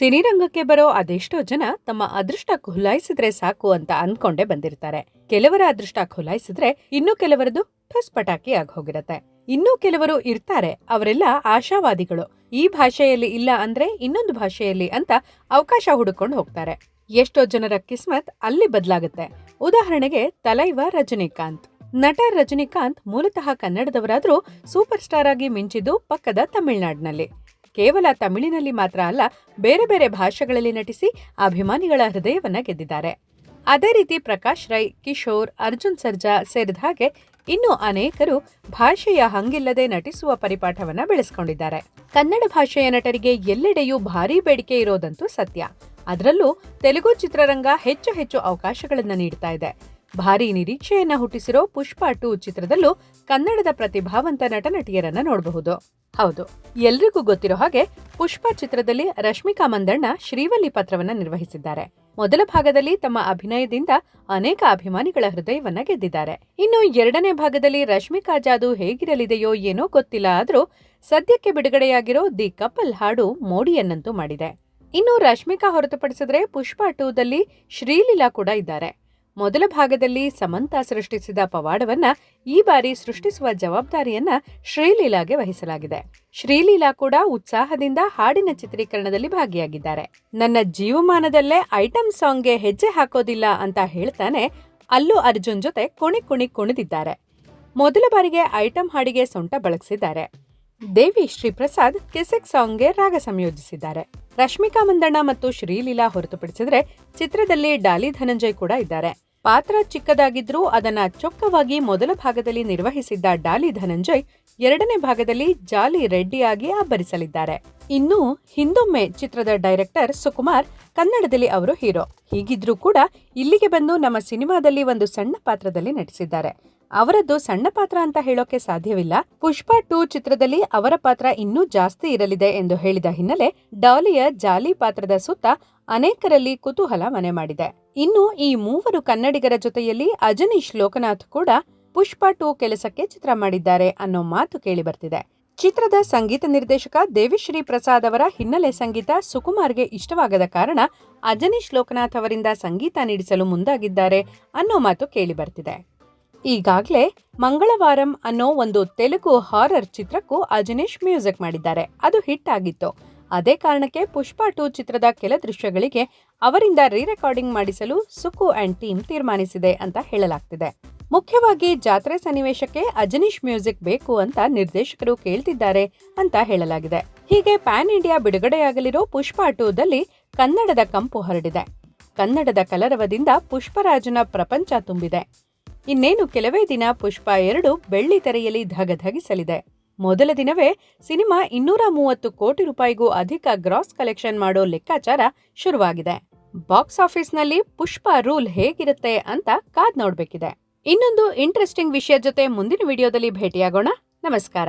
ಸಿನಿರಂಗಕ್ಕೆ ಬರೋ ಅದೆಷ್ಟೋ ಜನ ತಮ್ಮ ಅದೃಷ್ಟ ಖುಲಾಯಿಸಿದ್ರೆ ಸಾಕು ಅಂತ ಅಂದ್ಕೊಂಡೇ ಬಂದಿರ್ತಾರೆ. ಕೆಲವರ ಅದೃಷ್ಟ ಖುಲಾಯಿಸಿದ್ರೆ ಇನ್ನು ಕೆಲವರದು ಠುಸ್ ಪಟಾಕಿ ಹೋಗಿರತ್ತೆ ಇನ್ನೂ ಕೆಲವರು ಇರ್ತಾರೆ, ಅವರೆಲ್ಲ ಆಶಾವಾದಿಗಳು. ಈ ಭಾಷೆಯಲ್ಲಿ ಇಲ್ಲ ಅಂದ್ರೆ ಇನ್ನೊಂದು ಭಾಷೆಯಲ್ಲಿ ಅಂತ ಅವಕಾಶ ಹುಡುಕೊಂಡು ಹೋಗ್ತಾರೆ. ಎಷ್ಟೋ ಜನರ ಕಿಸ್ಮತ್ ಅಲ್ಲಿ ಬದಲಾಗುತ್ತೆ. ಉದಾಹರಣೆಗೆ ತಲೈವ ರಜನಿಕಾಂತ್. ನಟ ರಜನಿಕಾಂತ್ ಮೂಲತಃ ಕನ್ನಡದವರಾದ್ರೂ ಸೂಪರ್ ಸ್ಟಾರ್ ಆಗಿ ಮಿಂಚಿದ್ದು ಪಕ್ಕದ ತಮಿಳುನಾಡಿನಲ್ಲಿ. ಕೇವಲ ತಮಿಳಿನಲ್ಲಿ ಮಾತ್ರ ಅಲ್ಲ, ಬೇರೆ ಬೇರೆ ಭಾಷೆಗಳಲ್ಲಿ ನಟಿಸಿ ಅಭಿಮಾನಿಗಳ ಹೃದಯವನ್ನ ಗೆದ್ದಿದ್ದಾರೆ. ಅದೇ ರೀತಿ ಪ್ರಕಾಶ್ ರೈ, ಕಿಶೋರ್, ಅರ್ಜುನ್ ಸರ್ಜಾ ಸೇರಿದ ಹಾಗೆ ಇನ್ನು ಅನೇಕರು ಭಾಷೆಯ ಹಂಗಿಲ್ಲದೆ ನಟಿಸುವ ಪರಿಪಾಠವನ್ನ ಬೆಳೆಸಿಕೊಂಡಿದ್ದಾರೆ. ಕನ್ನಡ ಭಾಷೆಯ ನಟರಿಗೆ ಎಲ್ಲೆಡೆಯೂ ಭಾರೀ ಬೇಡಿಕೆ ಇರೋದಂತೂ ಸತ್ಯ. ಅದರಲ್ಲೂ ತೆಲುಗು ಚಿತ್ರರಂಗ ಹೆಚ್ಚು ಹೆಚ್ಚು ಅವಕಾಶಗಳನ್ನು ನೀಡ್ತಾ ಇದೆ. ಭಾರಿ ನಿರೀಕ್ಷೆಯನ್ನ ಹುಟ್ಟಿಸಿರೋ ಪುಷ್ಪ ಟು ಚಿತ್ರದಲ್ಲೂ ಕನ್ನಡದ ಪ್ರತಿಭಾವಂತ ನಟ ನಟಿಯರನ್ನ ನೋಡಬಹುದು. ಹೌದು, ಎಲ್ರಿಗೂ ಗೊತ್ತಿರೋ ಹಾಗೆ ಪುಷ್ಪ ಚಿತ್ರದಲ್ಲಿ ರಶ್ಮಿಕಾ ಮಂದಣ್ಣ ಶ್ರೀವಲ್ಲಿ ಪಾತ್ರವನ್ನ ನಿರ್ವಹಿಸಿದ್ದಾರೆ. ಮೊದಲ ಭಾಗದಲ್ಲಿ ತಮ್ಮ ಅಭಿನಯದಿಂದ ಅನೇಕ ಅಭಿಮಾನಿಗಳ ಹೃದಯವನ್ನ ಗೆದ್ದಿದ್ದಾರೆ. ಇನ್ನು ಎರಡನೇ ಭಾಗದಲ್ಲಿ ರಶ್ಮಿಕಾ ಜಾದು ಹೇಗಿರಲಿದೆಯೋ ಏನೋ ಗೊತ್ತಿಲ್ಲ ಆದರೂ ಸದ್ಯಕ್ಕೆ ಬಿಡುಗಡೆಯಾಗಿರೋ ದಿ ಕಪಲ್ ಹಾಡು ಮೋಡಿಯನ್ನಂತೂ ಮಾಡಿದೆ. ಇನ್ನು ರಶ್ಮಿಕಾ ಹೊರತುಪಡಿಸಿದ್ರೆ ಪುಷ್ಪ ಟೂದಲ್ಲಿ ಶ್ರೀಲೀಲಾ ಕೂಡ ಇದ್ದಾರೆ. ಮೊದಲ ಭಾಗದಲ್ಲಿ ಸಮಂತ ಸೃಷ್ಟಿಸಿದ ಪವಾಡವನ್ನ ಈ ಬಾರಿ ಸೃಷ್ಟಿಸುವ ಜವಾಬ್ದಾರಿಯನ್ನ ಶ್ರೀಲೀಲಾಗೆ ವಹಿಸಲಾಗಿದೆ. ಶ್ರೀಲೀಲಾ ಕೂಡ ಉತ್ಸಾಹದಿಂದ ಹಾಡಿನ ಚಿತ್ರೀಕರಣದಲ್ಲಿ ಭಾಗಿಯಾಗಿದ್ದಾರೆ. ನನ್ನ ಜೀವಮಾನದಲ್ಲೇ ಐಟಂ ಸಾಂಗ್ಗೆ ಹೆಜ್ಜೆ ಹಾಕೋದಿಲ್ಲ ಅಂತ ಹೇಳ್ತಾನೆ ಅಲ್ಲು ಅರ್ಜುನ್ ಜೊತೆ ಕುಣಿ ಕುಣಿ ಕುಣಿದಿದ್ದಾರೆ. ಮೊದಲ ಬಾರಿಗೆ ಐಟಂ ಹಾಡಿಗೆ ಸೊಂಟ ಬಳಸಿದ್ದಾರೆ ದೇವಿ ಶ್ರೀಪ್ರಸಾದ್ ಕೆಸೆಕ್ ಸಾಂಗ್ಗೆ ರಾಗ ಸಂಯೋಜಿಸಿದ್ದಾರೆ. ರಶ್ಮಿಕಾ ಮಂದಣ್ಣ ಮತ್ತು ಶ್ರೀಲೀಲಾ ಹೊರತುಪಡಿಸಿದರೆ ಚಿತ್ರದಲ್ಲಿ ಡಾಲಿ ಧನಂಜಯ್ ಕೂಡ ಇದ್ದಾರೆ. ಪಾತ್ರ ಚಿಕ್ಕದಾಗಿದ್ರೂ ಅದನ್ನ ಚೊಕ್ಕವಾಗಿ ಮೊದಲ ಭಾಗದಲ್ಲಿ ನಿರ್ವಹಿಸಿದ್ದ ಡಾಲಿ ಧನಂಜಯ್ ಎರಡನೇ ಭಾಗದಲ್ಲಿ ಜಾಲಿ ರೆಡ್ಡಿಯಾಗಿ ಅಬ್ಬರಿಸಲಿದ್ದಾರೆ ಇನ್ನು ಹಿಂದೊಮ್ಮೆ ಚಿತ್ರದ ಡೈರೆಕ್ಟರ್ ಸುಕುಮಾರ್ ಕನ್ನಡದಲ್ಲಿ ಅವರು ಹೀರೋ. ಹೀಗಿದ್ರೂ ಕೂಡ ಇಲ್ಲಿಗೆ ಬಂದು ನಮ್ಮ ಸಿನಿಮಾದಲ್ಲಿ ಒಂದು ಸಣ್ಣ ಪಾತ್ರದಲ್ಲಿ ನಟಿಸಿದ್ದಾರೆ. ಅವರದ್ದು ಸಣ್ಣ ಪಾತ್ರ ಅಂತ ಹೇಳೋಕೆ ಸಾಧ್ಯವಿಲ್ಲ. ಪುಷ್ಪ ಟೂ ಚಿತ್ರದಲ್ಲಿ ಅವರ ಪಾತ್ರ ಇನ್ನೂ ಜಾಸ್ತಿ ಇರಲಿದೆ ಎಂದು ಹೇಳಿದ ಹಿನ್ನೆಲೆ ಡಾಲಿಯ ಜಾಲಿ ಪಾತ್ರದ ಸುತ್ತ ಅನೇಕರಲ್ಲಿ ಕುತೂಹಲ ಮನೆ ಮಾಡಿದೆ. ಇನ್ನು ಈ ಮೂವರು ಕನ್ನಡಿಗರ ಜೊತೆಯಲ್ಲಿ ಅಜನೀಶ್ ಲೋಕನಾಥ್ ಕೂಡ ಪುಷ್ಪ ಟೂ ಕೆಲಸಕ್ಕೆ ಚಿತ್ರ ಮಾಡಿದ್ದಾರೆ ಅನ್ನೋ ಮಾತು ಕೇಳಿ ಬರ್ತಿದೆ. ಚಿತ್ರದ ಸಂಗೀತ ನಿರ್ದೇಶಕ ದೇವಿಶ್ರೀ ಪ್ರಸಾದ್ ಅವರ ಹಿನ್ನೆಲೆ ಸಂಗೀತ ಸುಕುಮಾರ್ಗೆ ಇಷ್ಟವಾಗದ ಕಾರಣ ಅಜನೀಶ್ ಲೋಕನಾಥ್ ಅವರಿಂದ ಸಂಗೀತ ನೀಡಿಸಲು ಮುಂದಾಗಿದ್ದಾರೆ ಅನ್ನೋ ಮಾತು ಕೇಳಿ ಬರ್ತಿದೆ. ಈಗಾಗಲೇ ಮಂಗಳವಾರಂ ಅನ್ನೋ ಒಂದು ತೆಲುಗು ಹಾರರ್ ಚಿತ್ರಕ್ಕೂ ಅಜನೀಶ್ ಮ್ಯೂಸಿಕ್ ಮಾಡಿದ್ದಾರೆ. ಅದು ಹಿಟ್ ಆಗಿತ್ತು. ಅದೇ ಕಾರಣಕ್ಕೆ ಪುಷ್ಪ ಟೂ ಚಿತ್ರದ ಕೆಲ ದೃಶ್ಯಗಳಿಗೆ ಅವರಿಂದ ರೀ ರೆಕಾರ್ಡಿಂಗ್ ಮಾಡಿಸಲು ಸುಕು ಅಂಡ್ ಟೀಮ್ ತೀರ್ಮಾನಿಸಿದೆ ಅಂತ ಹೇಳಲಾಗ್ತಿದೆ. ಮುಖ್ಯವಾಗಿ ಜಾತ್ರೆ ಸನ್ನಿವೇಶಕ್ಕೆ ಅಜನೀಶ್ ಮ್ಯೂಸಿಕ್ ಬೇಕು ಅಂತ ನಿರ್ದೇಶಕರು ಕೇಳ್ತಿದ್ದಾರೆ ಅಂತ ಹೇಳಲಾಗಿದೆ. ಹೀಗೆ ಪ್ಯಾನ್ ಇಂಡಿಯಾ ಬಿಡುಗಡೆಯಾಗಲಿರೋ ಪುಷ್ಪ ಟೂದಲ್ಲಿ ಕನ್ನಡದ ಕಂಪು ಹರಡಿದೆ. ಕನ್ನಡದ ಕಲರವದಿಂದ ಪುಷ್ಪರಾಜನ ಪ್ರಪಂಚ ತುಂಬಿದೆ. ಇನ್ನೇನು ಕೆಲವೇ ದಿನ ಪುಷ್ಪ ಎರಡು ಬೆಳ್ಳಿ ತೆರೆಯಲ್ಲಿ ಧಗಧಗಿಸಲಿದೆ. ಮೊದಲ ದಿನವೇ ಸಿನಿಮಾ ಇನ್ನೂರ ಮೂವತ್ತು ಕೋಟಿ ರೂಪಾಯಿಗೂ ಅಧಿಕ ಗ್ರಾಸ್ ಕಲೆಕ್ಷನ್ ಮಾಡೋ ಲೆಕ್ಕಾಚಾರ ಶುರುವಾಗಿದೆ. ಬಾಕ್ಸ್ ಆಫೀಸ್ನಲ್ಲಿ ಪುಷ್ಪ ರೂಲ್ ಹೇಗಿರುತ್ತೆ ಅಂತ ಕಾದ್ ನೋಡ್ಬೇಕಿದೆ. ಇನ್ನೊಂದು ಇಂಟ್ರೆಸ್ಟಿಂಗ್ ವಿಷಯ ಜೊತೆ ಮುಂದಿನ ವಿಡಿಯೋದಲ್ಲಿ ಭೇಟಿಯಾಗೋಣ. ನಮಸ್ಕಾರ.